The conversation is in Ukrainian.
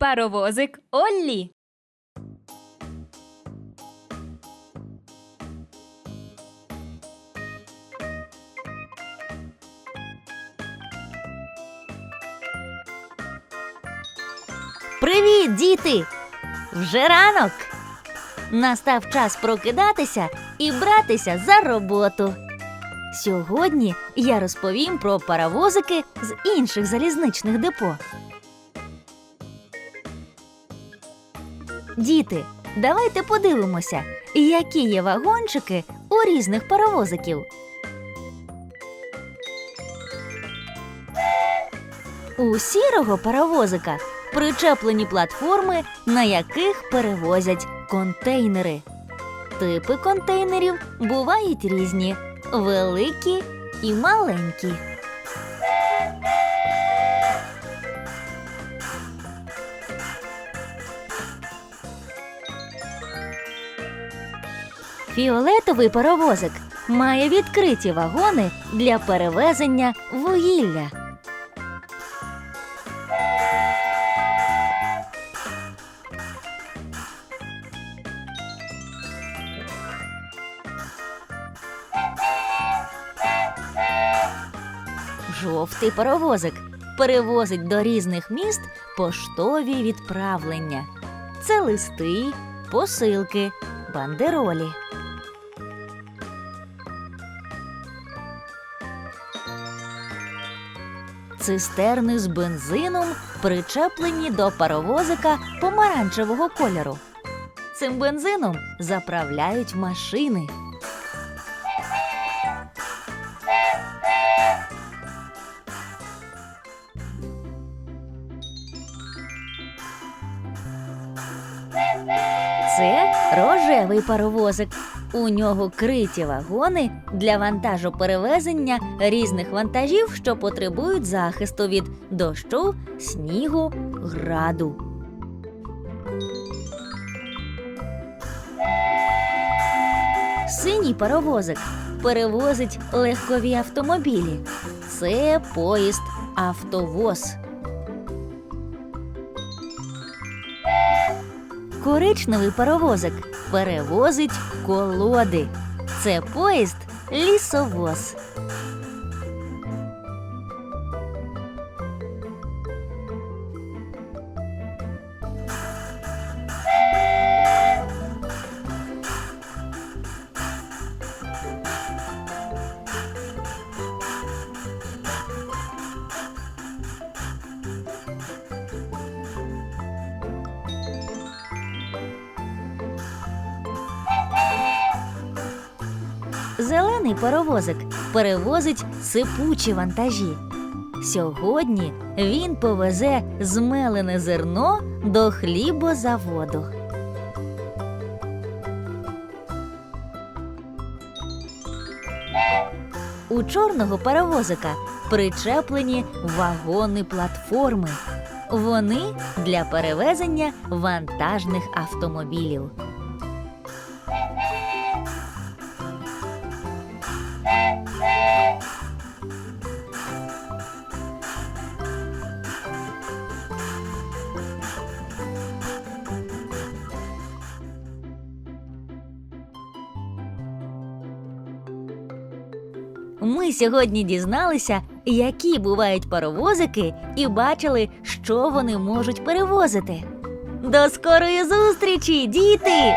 Паровозик Оллі. Привіт, діти! Вже ранок. Настав час прокидатися і братися за роботу. Сьогодні я розповім про паровозики з інших залізничних депо. Діти, давайте подивимося, які є вагончики у різних паровозиків. У сірого паровозика причеплені платформи, на яких перевозять контейнери. Типи контейнерів бувають різні великі і маленькі. Фіолетовий паровозик має відкриті вагони для перевезення вугілля. Жовтий паровозик перевозить до різних міст поштові відправлення. Це листи, посилки, бандеролі. Цистерни з бензином причеплені до паровозика помаранчевого кольору. Цим бензином заправляють машини. Це рожевий паровозик. У нього криті вагони для вантажоперевезення різних вантажів, що потребують захисту від дощу, снігу, граду. Синій паровозик перевозить легкові автомобілі. Це поїзд автовоз. Коричневий паровозик перевозить колоди. Це поїзд лісовоз. Зелений паровозик перевозить сипучі вантажі. Сьогодні він повезе змелене зерно до хлібозаводу. У чорного паровозика причеплені вагони платформи. Вони для перевезення вантажних автомобілів. Ми сьогодні дізналися, які бувають паровозики, і бачили, що вони можуть перевозити. До скорої зустрічі, діти!